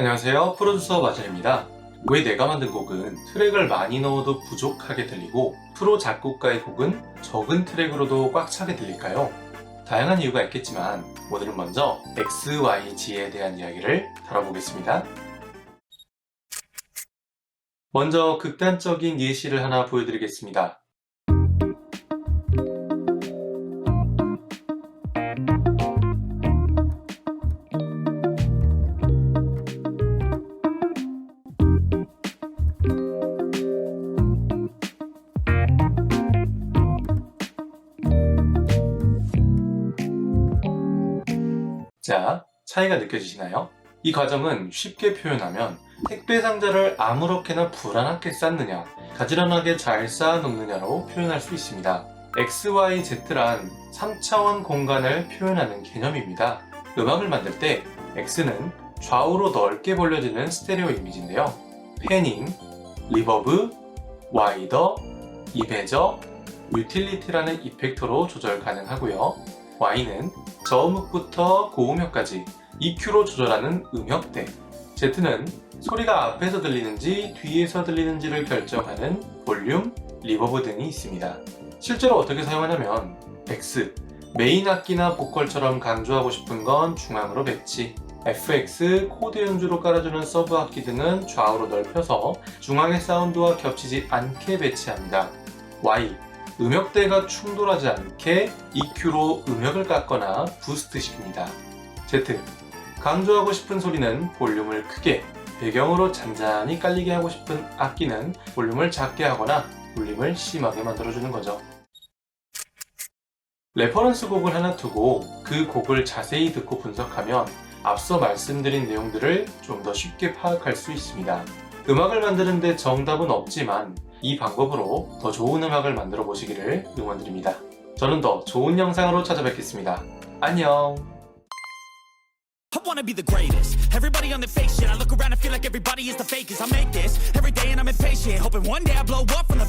안녕하세요. 프로듀서 마진입니다. 왜 내가 만든 곡은 트랙을 많이 넣어도 부족하게 들리고 프로 작곡가의 곡은 적은 트랙으로도 꽉 차게 들릴까요? 다양한 이유가 있겠지만 오늘은 먼저 X, Y, G에 대한 이야기를 다뤄보겠습니다. 먼저 극단적인 예시를 하나 보여드리겠습니다. 자, 차이가 느껴지시나요? 이 과정은 쉽게 표현하면 택배 상자를 아무렇게나 불안하게 쌓느냐, 가지런하게 잘 쌓아놓느냐로 표현할 수 있습니다. X, Y, Z란 3차원 공간을 표현하는 개념입니다. 음악을 만들 때 X는 좌우로 넓게 벌려지는 스테레오 이미지인데요. 패닝, 리버브, 와이더, 이베저, 유틸리티라는 이펙터로 조절 가능하고요. Y는 저음역부터 고음역까지 EQ로 조절하는 음역대. Z는 소리가 앞에서 들리는지 뒤에서 들리는지를 결정하는 볼륨, 리버브 등이 있습니다. 실제로 어떻게 사용하냐면 X, 메인 악기나 보컬처럼 강조하고 싶은 건 중앙으로 배치. FX, 코드 연주로 깔아주는 서브 악기 등은 좌우로 넓혀서 중앙의 사운드와 겹치지 않게 배치합니다. Y, 음역대가 충돌하지 않게 EQ로 음역을 깎거나 부스트 시킵니다. Z. 강조하고 싶은 소리는 볼륨을 크게, 배경으로 잔잔히 깔리게 하고 싶은 악기는 볼륨을 작게 하거나 울림을 심하게 만들어주는 거죠. 레퍼런스 곡을 하나 두고 그 곡을 자세히 듣고 분석하면 앞서 말씀드린 내용들을 좀 더 쉽게 파악할 수 있습니다. 음악을 만드는데 정답은 없지만 이 방법으로 더 좋은 음악을 만들어 보시기를 응원드립니다. 저는 더 좋은 영상으로 찾아뵙겠습니다. 안녕! I wanna be the greatest. Everybody on the fake shit. I look around and feel like everybody is the fakest. I make this every day and I'm impatient. Hoping one day I blow up from the